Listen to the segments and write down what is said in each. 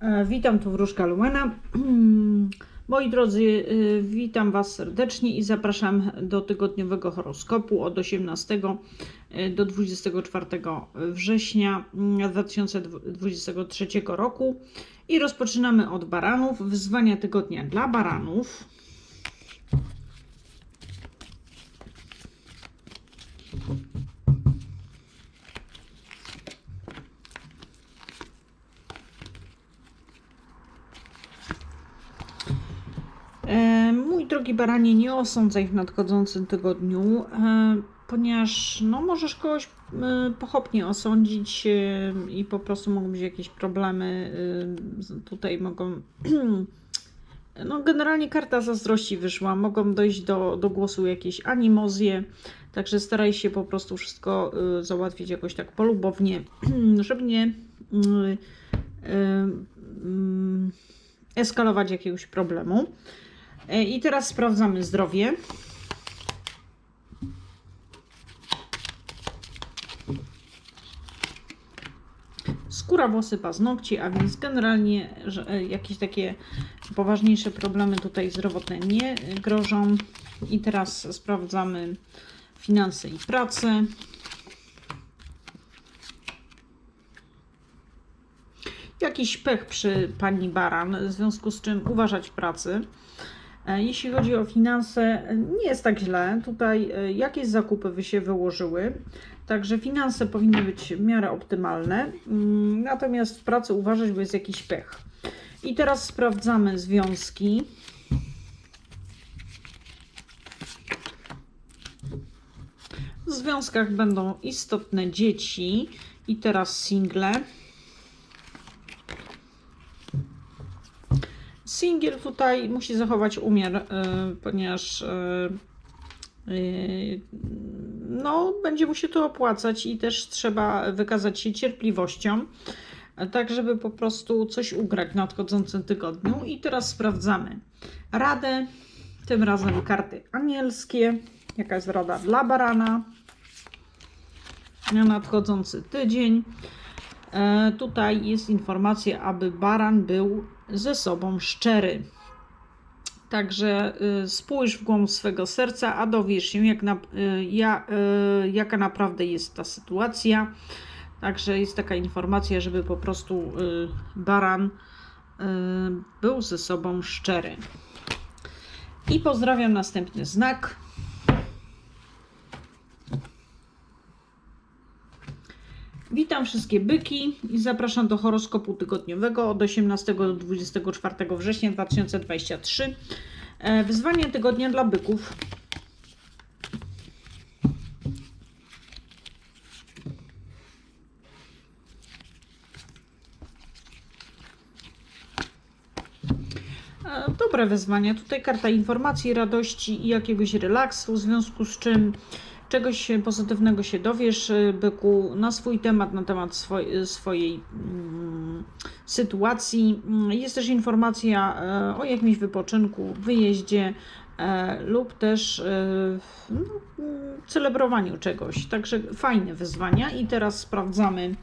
E, Witam tu wróżka Lumena. Moi drodzy, e, witam Was serdecznie i zapraszam do tygodniowego horoskopu od 18 e, do 24 września mm, 2023 roku. I rozpoczynamy od baranów. Wyzwania tygodnia dla baranów. E, Mój drogi baranie, nie osądzaj w nadchodzącym tygodniu, e, ponieważ no, możesz kogoś e, pochopnie osądzić e, i po prostu mogą być jakieś problemy. Tutaj mogą. No, generalnie karta zazdrości wyszła. Mogą dojść do, do głosu jakieś animozje. Także staraj się po prostu wszystko załatwić jakoś tak polubownie, żeby nie eskalować jakiegoś problemu. E, I teraz sprawdzamy zdrowie. Skóra, włosy, paznokcie, a więc generalnie e, jakieś takie poważniejsze problemy tutaj zdrowotne nie grożą. I teraz sprawdzamy finanse i pracę. Jakiś pech przy pani Baran, w związku z czym uważać w pracy. E, Jeśli chodzi o finanse, e, nie jest tak źle. Tutaj e, jakieś zakupy wy się wyłożyły, także finanse powinny być w miarę optymalne. Mm, Natomiast w pracy uważać, bo jest jakiś pech. I teraz sprawdzamy związki. W związkach będą istotne dzieci i teraz single. Singiel tutaj musi zachować umiar, y, ponieważ y, y, no, będzie mu się to opłacać i też trzeba wykazać się cierpliwością, tak żeby po prostu coś ugrać w nadchodzącym tygodniu. I teraz sprawdzamy radę, tym razem karty anielskie. Jaka jest rada dla barana na nadchodzący tydzień. E, tutaj jest informacja, aby baran był ze sobą szczery. Także y, spójrz w głąb swego serca, a dowiesz się, jak na, y, ja, y, jaka naprawdę jest ta sytuacja. Także jest taka informacja, żeby po prostu baran był ze sobą szczery. I pozdrawiam następny znak. Witam wszystkie byki i zapraszam do horoskopu tygodniowego od 18 do 24 września 2023. E, Wyzwanie tygodnia dla byków. E, Dobre wyzwania. Tutaj karta informacji, radości i jakiegoś relaksu, w związku z czym czegoś pozytywnego się dowiesz, y, byku, na swój temat, na temat swoj, swojej mm, sytuacji. Mm, Jest też informacja e, o jakimś wypoczynku, wyjeździe e, lub też e, no, mm, celebrowaniu czegoś. Także fajne wyzwania. I teraz sprawdzamy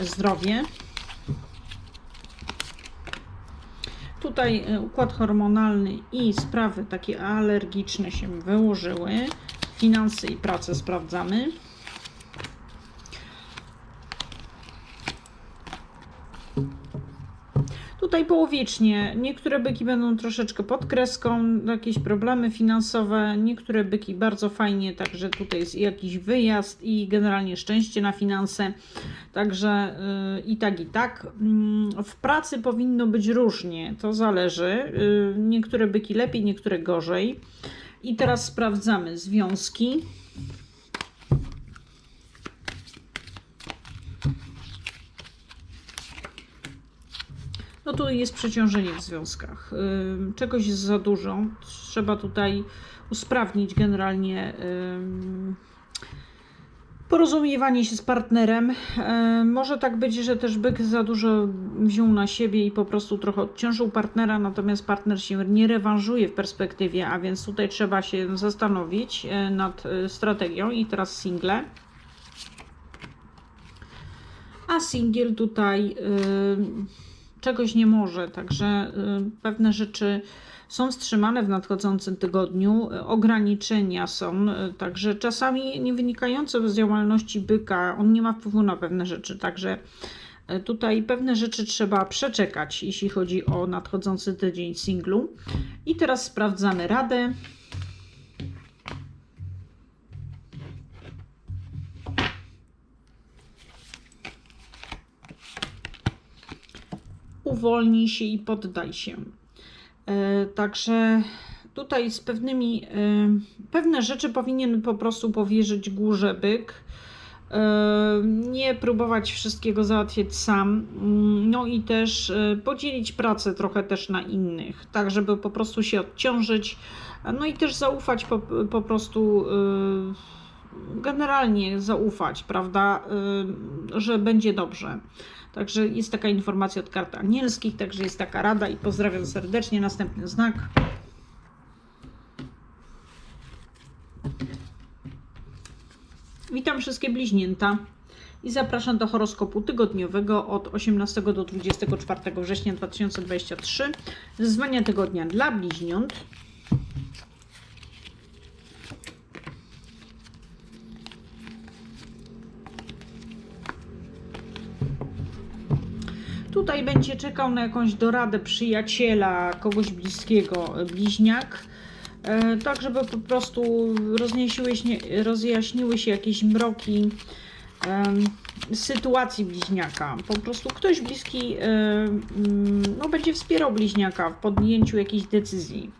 zdrowie. Tutaj układ hormonalny i sprawy takie alergiczne się wyłożyły. Finanse i pracę sprawdzamy. Tutaj połowicznie. Niektóre byki będą troszeczkę pod kreską, jakieś problemy finansowe. Niektóre byki bardzo fajnie, także tutaj jest jakiś wyjazd i generalnie szczęście na finanse. Także yy, i tak, i tak. Yy, w pracy powinno być różnie, to zależy. Yy, niektóre byki lepiej, niektóre gorzej. I teraz sprawdzamy związki. No tu jest przeciążenie w związkach. Czegoś jest za dużo. Trzeba tutaj usprawnić generalnie porozumiewanie się z partnerem. Ym, Może tak być, że też byk za dużo wziął na siebie i po prostu trochę odciążył partnera, natomiast partner się nie rewanżuje w perspektywie, a więc tutaj trzeba się zastanowić e, nad e, strategią. I teraz single. A singiel tutaj ym, czegoś nie może, także y, pewne rzeczy są wstrzymane w nadchodzącym tygodniu, ograniczenia są, y, także czasami nie wynikające z działalności byka, on nie ma wpływu na pewne rzeczy, także y, tutaj pewne rzeczy trzeba przeczekać, jeśli chodzi o nadchodzący tydzień singlu. I teraz sprawdzamy radę. Uwolnij się i poddaj się. E, Także tutaj z pewnymi, e, pewne rzeczy powinien po prostu powierzyć górze byk. E, Nie próbować wszystkiego załatwiać sam. Mm, No i też podzielić pracę trochę też na innych, tak żeby po prostu się odciążyć. No i też zaufać po, po prostu generalnie zaufać, prawda, że będzie dobrze. Także jest taka informacja od kart anielskich, także jest taka rada i pozdrawiam serdecznie. Następny znak. Witam wszystkie bliźnięta i zapraszam do horoskopu tygodniowego od 18 do 24 września 2023. Wyzwania tygodnia dla bliźniąt. Tutaj będzie czekał na jakąś doradę przyjaciela, kogoś bliskiego, e, bliźniak. E, Tak, żeby po prostu rozjaśniły się jakieś mroki sytuacji bliźniaka. Po prostu ktoś bliski e, mm, no, będzie wspierał bliźniaka w podjęciu jakiejś decyzji.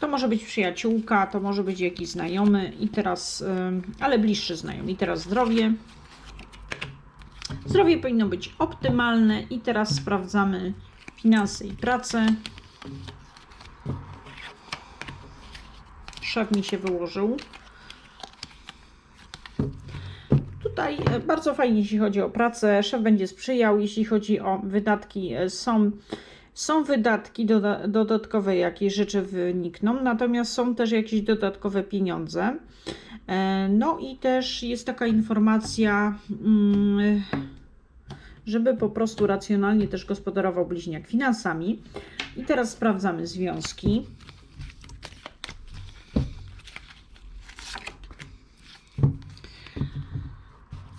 To może być przyjaciółka, to może być jakiś znajomy i teraz, ale bliższy znajomy. I teraz zdrowie. Zdrowie powinno być optymalne i teraz sprawdzamy finanse i pracę. Szef mi się wyłożył. Tutaj e, bardzo fajnie, jeśli chodzi o pracę. Szef będzie sprzyjał, jeśli chodzi o wydatki. e, Są, są wydatki doda dodatkowe, jakieś rzeczy wynikną, natomiast są też jakieś dodatkowe pieniądze. E, No i też jest taka informacja, mm, żeby po prostu racjonalnie też gospodarował bliźniak finansami. I teraz sprawdzamy związki.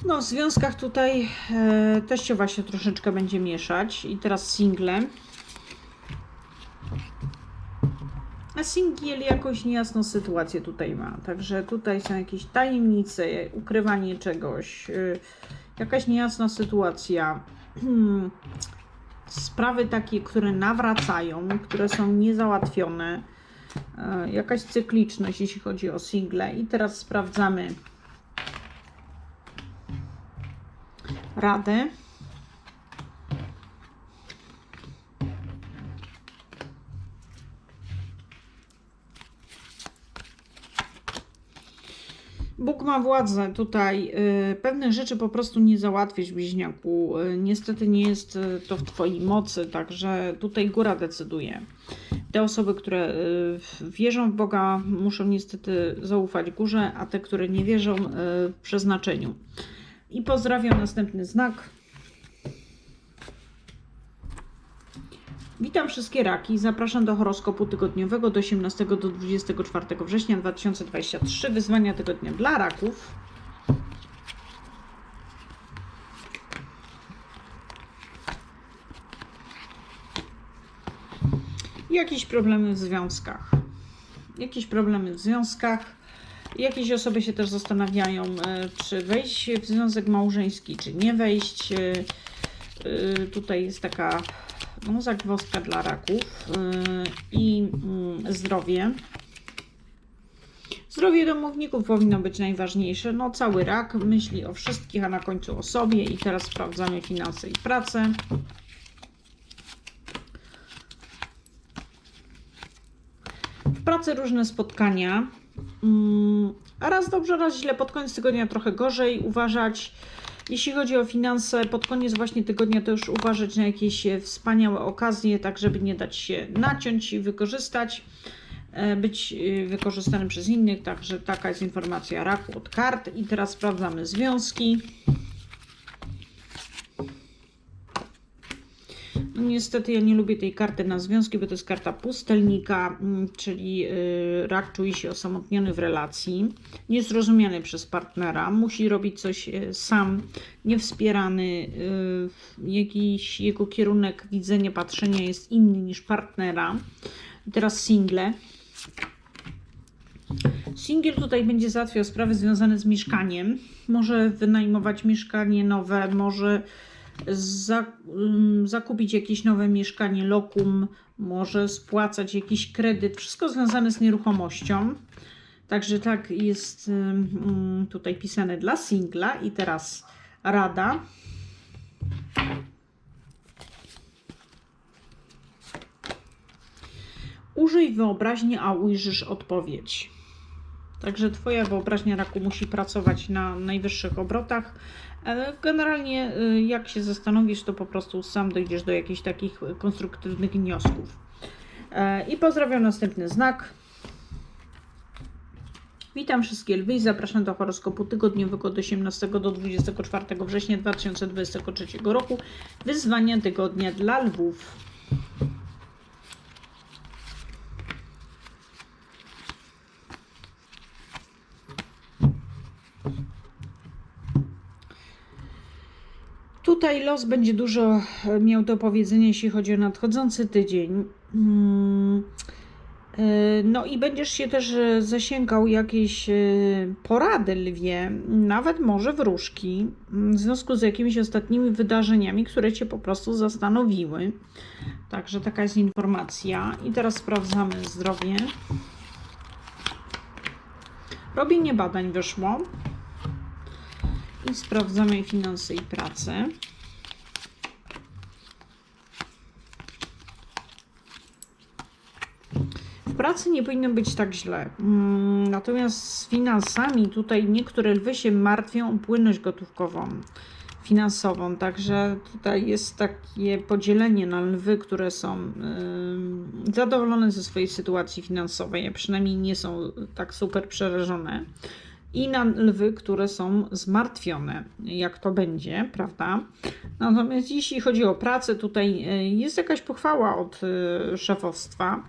No, w związkach tutaj e, teściowa się troszeczkę będzie mieszać. I teraz single. A singiel jakoś niejasną sytuację tutaj ma. Także tutaj są jakieś tajemnice, ukrywanie czegoś, y, jakaś niejasna sytuacja. Sprawy takie, które nawracają, które są niezałatwione. y, Jakaś cykliczność, jeśli chodzi o single. I teraz sprawdzamy radę. Ma władzę tutaj. y, Pewnych rzeczy po prostu nie załatwisz, bliźniaku. Y, Niestety nie jest y, to w Twojej mocy, także tutaj góra decyduje. Te osoby, które wierzą w Boga, muszą niestety zaufać górze, a te, które nie wierzą, y, przeznaczeniu. I pozdrawiam następny znak. Witam wszystkie raki. Zapraszam do horoskopu tygodniowego do 18 do 24 września 2023. Wyzwania tygodnia dla raków. Jakieś problemy w związkach. Jakieś problemy w związkach. Jakieś osoby się też zastanawiają, e, czy wejść w związek małżeński, czy nie wejść. E, e, Tutaj jest taka no, zagwozdka dla raków yy, i mm, zdrowie. Zdrowie domowników powinno być najważniejsze. No, cały rak myśli o wszystkich, a na końcu o sobie. I teraz sprawdzamy finanse i pracę. W pracy różne spotkania. Mm, a raz dobrze, raz źle. Pod koniec tygodnia trochę gorzej. Uważać. Jeśli chodzi o finanse, pod koniec właśnie tygodnia to już uważać na jakieś e, wspaniałe okazje, tak żeby nie dać się naciąć i wykorzystać, e, być e, wykorzystanym przez innych. Także taka jest informacja raku od kart. I teraz sprawdzamy związki. Niestety ja nie lubię tej karty na związki, bo to jest karta pustelnika, mm, czyli y, rak czuje się osamotniony w relacji, niezrozumiany przez partnera, musi robić coś y, sam, niewspierany, y, jakiś jego kierunek widzenia, patrzenia jest inny niż partnera. Teraz single. Singiel tutaj będzie załatwiał sprawy związane z mieszkaniem. Może wynajmować mieszkanie nowe, może zakupić jakieś nowe mieszkanie, lokum, może spłacać jakiś kredyt. Wszystko związane z nieruchomością. Także tak jest ym, tutaj pisane dla singla. I teraz rada. Użyj wyobraźni, a ujrzysz odpowiedź. Także Twoja wyobraźnia raku musi pracować na najwyższych obrotach. Generalnie, y, jak się zastanowisz, to po prostu sam dojdziesz do jakichś takich konstruktywnych wniosków. E, I pozdrawiam następny znak. Witam wszystkie lwy i zapraszam do horoskopu tygodniowego od 18 do 24 września 2023 roku. Wyzwania tygodnia dla lwów. Tutaj los będzie dużo e, miał do powiedzenia, jeśli chodzi o nadchodzący tydzień. Mm, e, No i będziesz się też e, zasięgał jakiejś porady lwie, nawet może wróżki, mm, w związku z jakimiś ostatnimi wydarzeniami, które cię po prostu zastanowiły. Także taka jest informacja. I teraz sprawdzamy zdrowie. Robienie badań wyszło. I sprawdzamy finanse i pracę. W pracy nie powinno być tak źle. Mm, Natomiast z finansami tutaj niektóre lwy się martwią o płynność gotówkową, finansową. Także tutaj jest takie podzielenie na lwy, które są zadowolone ze swojej sytuacji finansowej, a przynajmniej nie są tak super przerażone i na lwy, które są zmartwione, jak to będzie, prawda? Natomiast jeśli chodzi o pracę, tutaj e, jest jakaś pochwała od e, szefostwa.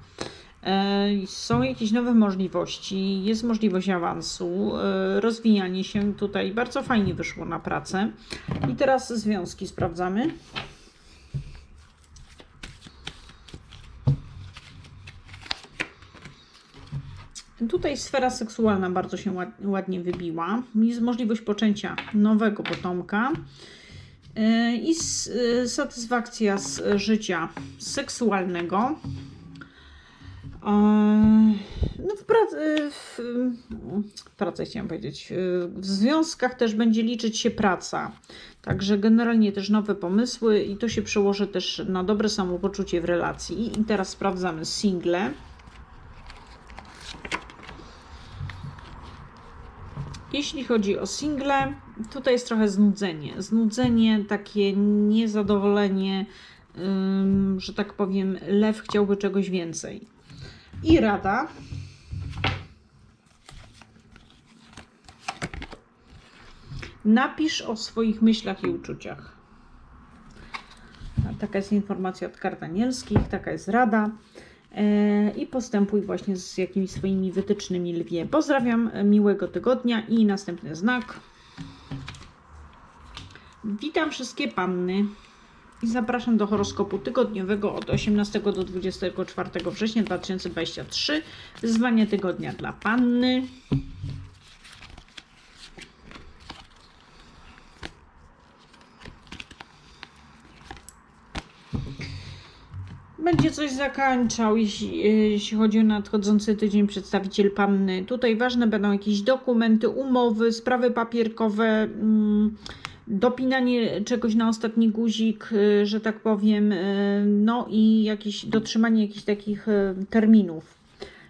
E, Są jakieś nowe możliwości, jest możliwość awansu, e, rozwijanie się tutaj. Bardzo fajnie wyszło na pracę. I teraz związki sprawdzamy. Tutaj sfera seksualna bardzo się ład- ładnie wybiła. Jest możliwość poczęcia nowego potomka yy, i satysfakcja z życia seksualnego. No w, pracy, w, w pracy chciałam powiedzieć. W związkach też będzie liczyć się praca. Także generalnie też nowe pomysły i to się przełoży też na dobre samopoczucie w relacji. I teraz sprawdzamy single. Jeśli chodzi o single, tutaj jest trochę znudzenie. Znudzenie, takie niezadowolenie, że tak powiem, lew chciałby czegoś więcej. I rada. Napisz o swoich myślach i uczuciach. Taka jest informacja od kart anielskich, taka jest rada. E, I postępuj właśnie z jakimiś swoimi wytycznymi lwie. Pozdrawiam, miłego tygodnia i następny znak. Witam wszystkie panny i zapraszam do horoskopu tygodniowego od 18 do 24 września 2023. Wyzwanie tygodnia dla panny. Będzie coś zakańczał, jeśli, jeśli chodzi o nadchodzący tydzień przedstawiciel panny. Tutaj ważne będą jakieś dokumenty, umowy, sprawy papierkowe, mm, dopinanie czegoś na ostatni guzik, y, że tak powiem, y, no i jakieś dotrzymanie jakichś takich y, terminów.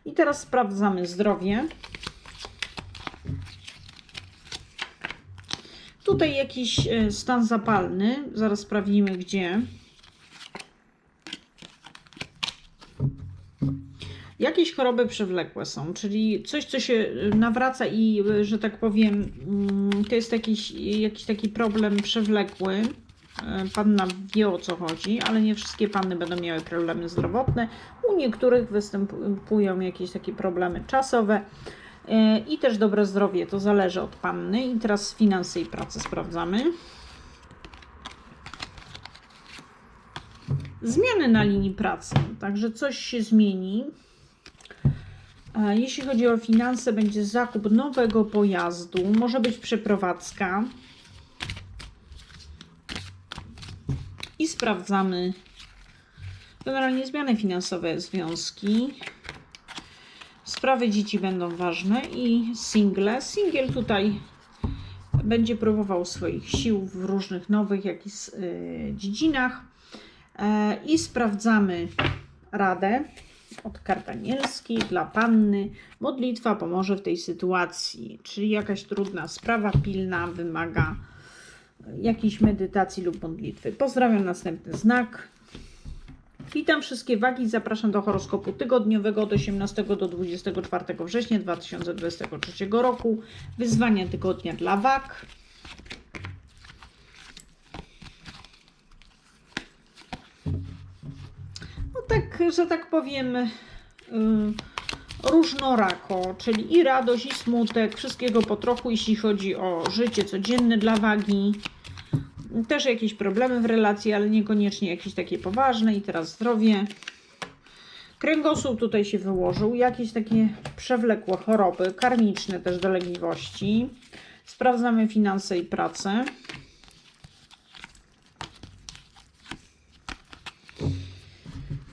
I teraz sprawdzamy zdrowie. Tutaj jakiś stan zapalny, zaraz sprawdzimy gdzie. Jakieś choroby przewlekłe są, czyli coś, co się y, nawraca i, y, że tak powiem, mm, to jest jakiś, jakiś taki problem przewlekły. e, panna wie o co chodzi, ale nie wszystkie panny będą miały problemy zdrowotne. U niektórych występują jakieś takie problemy czasowe i też dobre zdrowie. To zależy od panny. I teraz finanse i pracę sprawdzamy. Zmiany na linii pracy, także coś się zmieni. Jeśli chodzi o finanse, będzie zakup nowego pojazdu, może być przeprowadzka. I sprawdzamy generalnie zmiany finansowe, związki. Sprawy dzieci będą ważne i single. Singiel tutaj będzie próbował swoich sił w różnych nowych jakichś y, dziedzinach. E, I sprawdzamy radę od kart anielskich dla panny. Modlitwa pomoże w tej sytuacji, czyli jakaś trudna sprawa pilna wymaga jakiejś medytacji lub modlitwy. Pozdrawiam następny znak. Witam wszystkie wagi. Zapraszam do horoskopu tygodniowego od 18 do 24 września 2023 roku. Wyzwania tygodnia dla wag. Że tak powiem, yy, różnorako, czyli i radość, i smutek, wszystkiego po trochu, jeśli chodzi o życie codzienne dla wagi. Też jakieś problemy w relacji, ale niekoniecznie jakieś takie poważne. I teraz zdrowie. Kręgosłup tutaj się wyłożył, jakieś takie przewlekłe choroby, karmiczne też dolegliwości. Sprawdzamy finanse i pracę.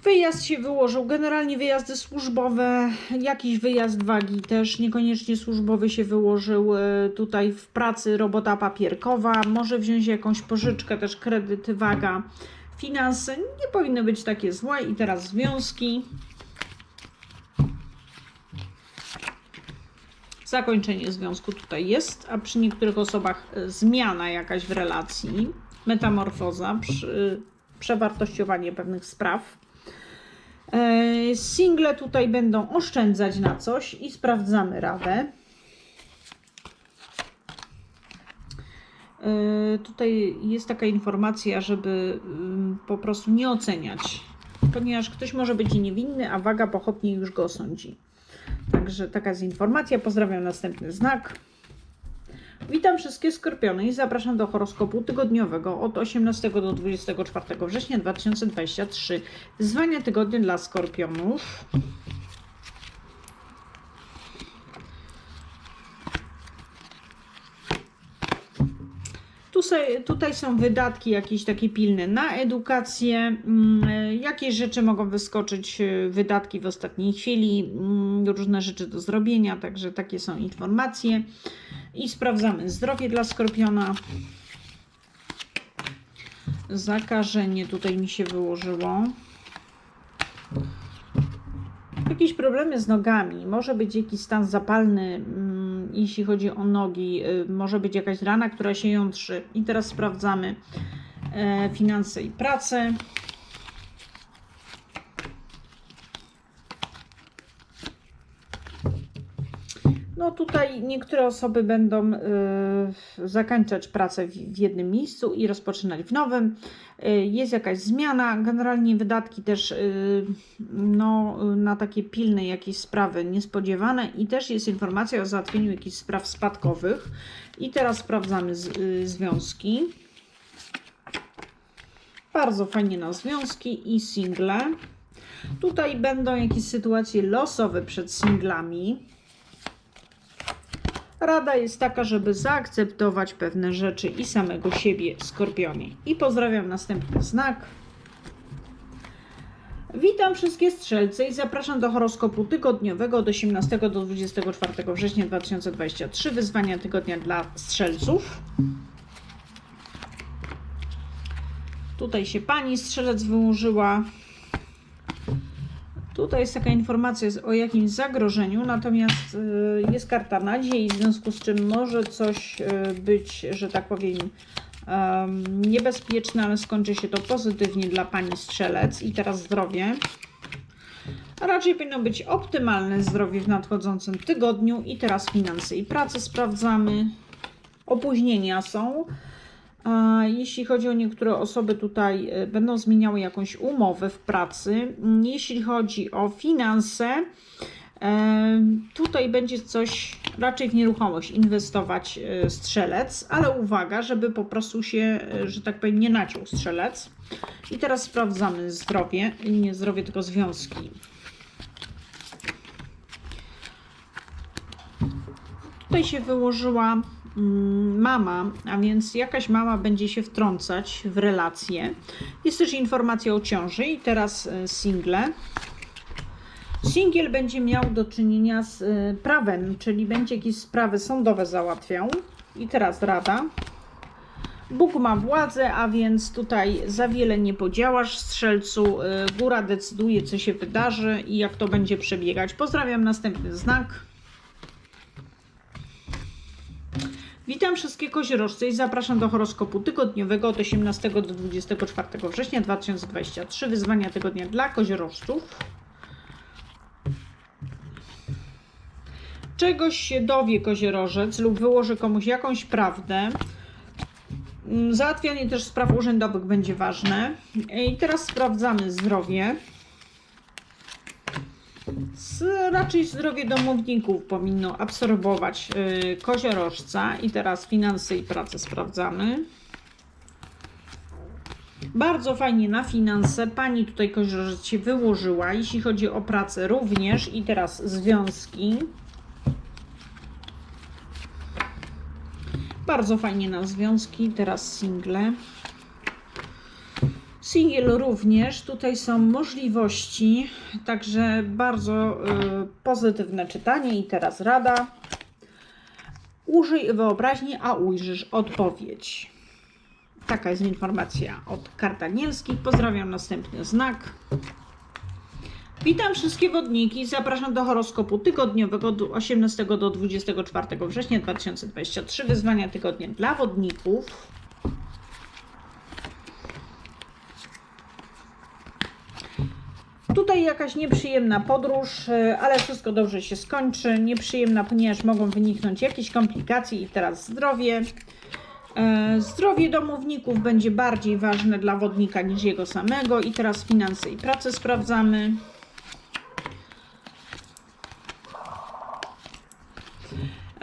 Wyjazd się wyłożył, generalnie wyjazdy służbowe, jakiś wyjazd wagi też, niekoniecznie służbowy się wyłożył. e, Tutaj w pracy robota papierkowa, może wziąć jakąś pożyczkę, też kredyt waga. Finanse nie powinny być takie złe i teraz związki. Zakończenie związku tutaj jest, a przy niektórych osobach e, zmiana jakaś w relacji, metamorfoza, przy, przewartościowanie pewnych spraw. E, Single tutaj będą oszczędzać na coś i sprawdzamy radę. E, Tutaj jest taka informacja, żeby ym, po prostu nie oceniać, ponieważ ktoś może być niewinny, a waga pochopnie już go osądzi. Także taka jest informacja. Pozdrawiam następny znak. Witam wszystkie skorpiony i zapraszam do horoskopu tygodniowego od 18 do 24 września 2023. Wyzwania tygodnia dla skorpionów. Tutaj są wydatki jakieś takie pilne na edukację. Mm, Jakieś rzeczy mogą wyskoczyć, e, wydatki w ostatniej chwili, mm, różne rzeczy do zrobienia, także takie są informacje. I sprawdzamy zdrowie dla skorpiona. Zakażenie tutaj mi się wyłożyło. Jakieś problemy z nogami, może być jakiś stan zapalny, mm, jeśli chodzi o nogi, y, może być jakaś rana, która się jątrzy. I teraz sprawdzamy e, finanse i pracę. No tutaj niektóre osoby będą y, zakończać pracę w, jednym miejscu i rozpoczynać w nowym. Y, jest jakaś zmiana, generalnie wydatki też y, no, na takie pilne jakieś sprawy niespodziewane i też jest informacja o załatwieniu jakichś spraw spadkowych. I teraz sprawdzamy z, związki. Bardzo fajnie na związki i single. Tutaj będą jakieś sytuacje losowe przed singlami. Rada jest taka, żeby zaakceptować pewne rzeczy i samego siebie, skorpionie. I pozdrawiam następny znak. Witam wszystkie strzelce i zapraszam do horoskopu tygodniowego od 18 do 24 września 2023. Wyzwania tygodnia dla strzelców. Tutaj się pani strzelec wyłożyła. Tutaj jest taka informacja o jakimś zagrożeniu, natomiast y, jest karta nadziei, w związku z czym może coś y, być, że tak powiem, em, niebezpieczne, ale skończy się to pozytywnie dla pani strzelec. I teraz zdrowie. A raczej powinno być optymalne zdrowie w nadchodzącym tygodniu. I teraz finanse i pracę sprawdzamy. Opóźnienia są. A jeśli chodzi o niektóre osoby tutaj e, będą zmieniały jakąś umowę w pracy. Jeśli chodzi o finanse, e, tutaj będzie coś raczej w nieruchomość inwestować e, strzelec, ale uwaga, żeby po prostu się, że tak powiem, nie naciął strzelec. I teraz sprawdzamy zdrowie, nie zdrowie, tylko związki. Tutaj się wyłożyła mama, a więc jakaś mama będzie się wtrącać w relacje. Jest też informacja o ciąży i teraz e, single. Singiel będzie miał do czynienia z e, prawem, czyli będzie jakieś sprawy sądowe załatwiał. I teraz rada. Bóg ma władzę, a więc tutaj za wiele nie podziałasz, strzelcu. E, Góra decyduje, co się wydarzy i jak to będzie przebiegać. Pozdrawiam, następny znak. Witam wszystkie koziorożce i zapraszam do horoskopu tygodniowego od 18 do 24 września 2023. Wyzwania tygodnia dla koziorożców. Czegoś się dowie koziorożec lub wyłoży komuś jakąś prawdę. Mm, Załatwianie też spraw urzędowych będzie ważne. I teraz sprawdzamy zdrowie. Z, raczej zdrowie domowników powinno absorbować y, koziorożca. I teraz finanse i pracę sprawdzamy. Bardzo fajnie na finanse. Pani tutaj koziorożec się wyłożyła. Jeśli chodzi o pracę również. I teraz związki. Bardzo fajnie na związki. Teraz single. Singiel również. Tutaj są możliwości, także bardzo y, pozytywne czytanie. I teraz rada. Użyj wyobraźni, a ujrzysz odpowiedź. Taka jest informacja od kart anielskich. Pozdrawiam następny znak. Witam wszystkie wodniki. Zapraszam do horoskopu tygodniowego od 18 do 24 września 2023. Wyzwania tygodnia dla wodników. Tutaj jakaś nieprzyjemna podróż, y, ale wszystko dobrze się skończy. Nieprzyjemna, ponieważ mogą wyniknąć jakieś komplikacje i teraz zdrowie. E, Zdrowie domowników będzie bardziej ważne dla wodnika niż jego samego. I teraz finanse i pracę sprawdzamy.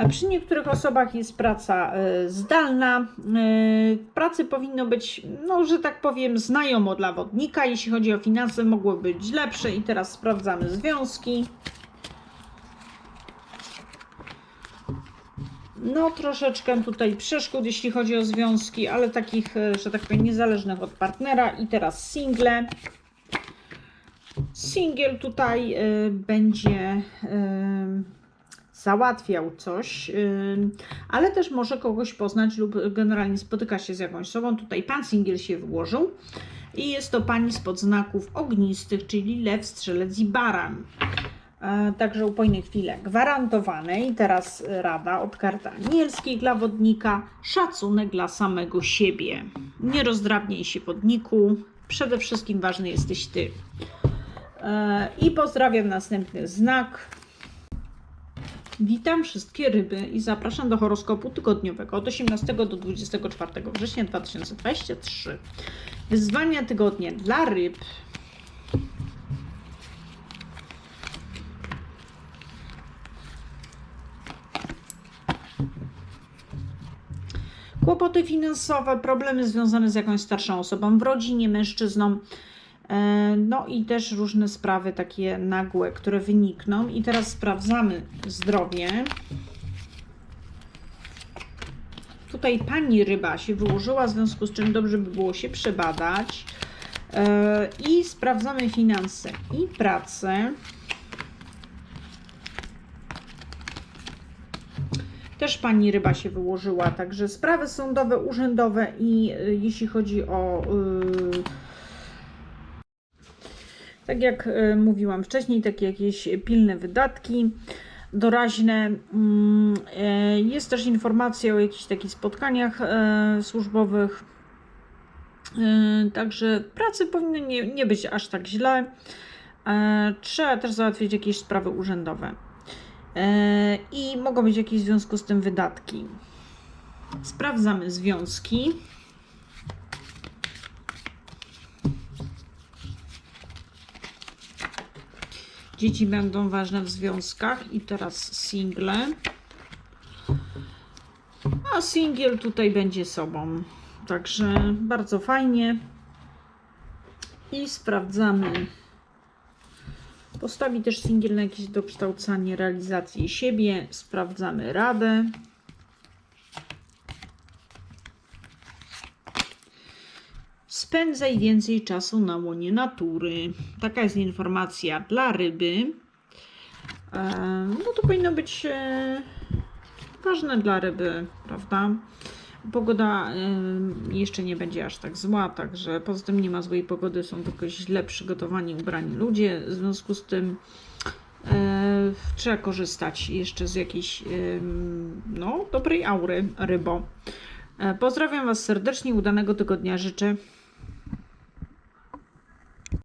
Przy niektórych osobach jest praca e, zdalna. E, Pracy powinno być, no, że tak powiem, znajomo dla wodnika. Jeśli chodzi o finanse, mogły być lepsze. I teraz sprawdzamy związki. No, troszeczkę tutaj przeszkód, jeśli chodzi o związki, ale takich, e, że tak powiem, niezależnych od partnera. I teraz single. Singiel tutaj y, będzie y, załatwiał coś, ale też może kogoś poznać lub generalnie spotyka się z jakąś osobą. Tutaj pan singiel się wyłożył i jest to pani spod znaków ognistych, czyli lew, strzelec i baran. E, Także upojne chwile gwarantowane. I teraz rada od kart anielskich dla wodnika. Szacunek dla samego siebie. Nie rozdrabniaj się wodniku. Przede wszystkim ważny jesteś ty. E, I pozdrawiam następny znak. Witam wszystkie ryby i zapraszam do horoskopu tygodniowego od 18 do 24 września 2023. Wyzwania tygodnia dla ryb. Kłopoty finansowe, problemy związane z jakąś starszą osobą w rodzinie, mężczyzną. E, No i też różne sprawy takie nagłe, które wynikną. I teraz sprawdzamy zdrowie. Tutaj pani ryba się wyłożyła, w związku z czym dobrze by było się przebadać. E, I sprawdzamy finanse i pracę. Też pani ryba się wyłożyła, także sprawy sądowe, urzędowe i y, jeśli chodzi o. y, tak jak y, mówiłam wcześniej, takie jakieś pilne wydatki doraźne. Mm, e, Jest też informacja o jakichś takich spotkaniach e, służbowych. E, Także pracy powinny nie, nie być aż tak źle. E, Trzeba też załatwić jakieś sprawy urzędowe. E, I mogą być jakieś w związku z tym wydatki. Sprawdzamy związki. Dzieci będą ważne w związkach i teraz single. A singiel tutaj będzie sobą. Także bardzo fajnie. I sprawdzamy. Postawi też singiel na jakieś dokształcanie realizacji siebie. Sprawdzamy radę. Spędzaj więcej czasu na łonie natury. Taka jest informacja dla ryby. E, No to powinno być e, ważne dla ryby, prawda? Pogoda e, jeszcze nie będzie aż tak zła, także poza tym nie ma złej pogody, są tylko źle przygotowani, ubrani ludzie. W związku z tym trzeba korzystać jeszcze z jakiejś no, dobrej aury rybo. Pozdrawiam Was serdecznie, udanego tygodnia życzę.